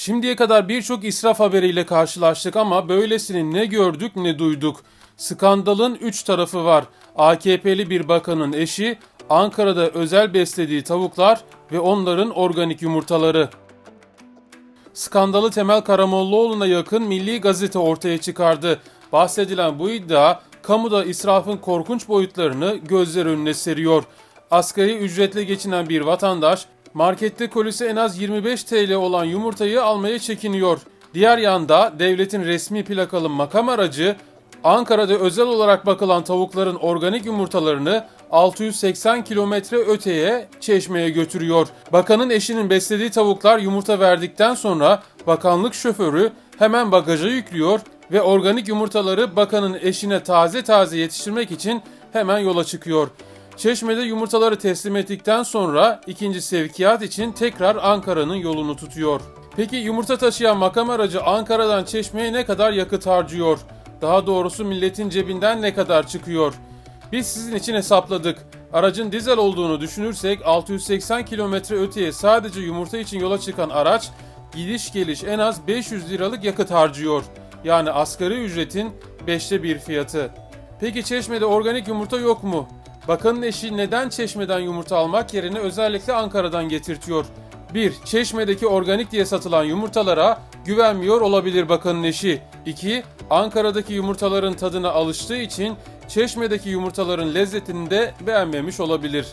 Şimdiye kadar birçok israf haberiyle karşılaştık ama böylesini ne gördük ne duyduk. Skandalın 3 tarafı var. AKP'li bir bakanın eşi, Ankara'da özel beslediği tavuklar ve onların organik yumurtaları. Skandalı Temel Karamollaoğlu'na yakın Milli Gazete ortaya çıkardı. Bahsedilen bu iddia kamuda israfın korkunç boyutlarını gözler önüne seriyor. Asgari ücretle geçinen bir vatandaş markette kolisi en az 25 TL olan yumurtayı almaya çekiniyor. Diğer yanda devletin resmi plakalı makam aracı Ankara'da özel olarak bakılan tavukların organik yumurtalarını 680 kilometre öteye Çeşme'ye götürüyor. Bakanın eşinin beslediği tavuklar yumurta verdikten sonra bakanlık şoförü hemen bagaja yüklüyor ve organik yumurtaları bakanın eşine taze taze yetiştirmek için hemen yola çıkıyor. Çeşme'de yumurtaları teslim ettikten sonra ikinci sevkiyat için tekrar Ankara'nın yolunu tutuyor. Peki yumurta taşıyan makam aracı Ankara'dan Çeşme'ye ne kadar yakıt harcıyor? Daha doğrusu milletin cebinden ne kadar çıkıyor? Biz sizin için hesapladık. Aracın dizel olduğunu düşünürsek 680 kilometre öteye sadece yumurta için yola çıkan araç gidiş geliş en az 500 liralık yakıt harcıyor. Yani asgari ücretin 5'te bir fiyatı. Peki Çeşme'de organik yumurta yok mu? Bakanın eşi neden Çeşme'den yumurta almak yerine özellikle Ankara'dan getirtiyor? 1. Çeşme'deki organik diye satılan yumurtalara güvenmiyor olabilir bakanın eşi. 2. Ankara'daki yumurtaların tadına alıştığı için Çeşme'deki yumurtaların lezzetini de beğenmemiş olabilir.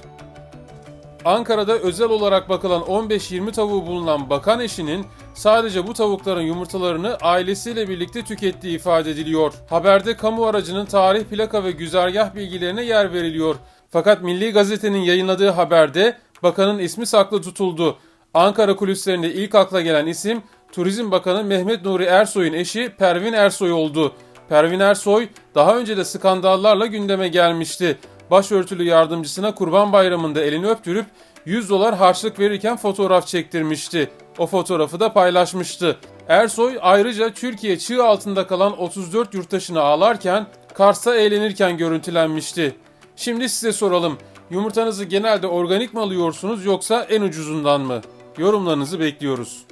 Ankara'da özel olarak bakılan 15-20 tavuğu bulunan bakan eşinin sadece bu tavukların yumurtalarını ailesiyle birlikte tükettiği ifade ediliyor. Haberde kamu aracının tarih, plaka ve güzergah bilgilerine yer veriliyor. Fakat Milli Gazete'nin yayınladığı haberde bakanın ismi saklı tutuldu. Ankara kulislerinde ilk akla gelen isim Turizm Bakanı Mehmet Nuri Ersoy'un eşi Pervin Ersoy oldu. Pervin Ersoy daha önce de skandallarla gündeme gelmişti. Başörtülü yardımcısına Kurban Bayramı'nda elini öptürüp 100 dolar harçlık verirken fotoğraf çektirmişti. O fotoğrafı da paylaşmıştı. Ersoy ayrıca Türkiye çığ altında kalan 34 yurttaşını ağlarken Kars'ta eğlenirken görüntülenmişti. Şimdi size soralım. Yumurtanızı genelde organik mi alıyorsunuz yoksa en ucuzundan mı? Yorumlarınızı bekliyoruz.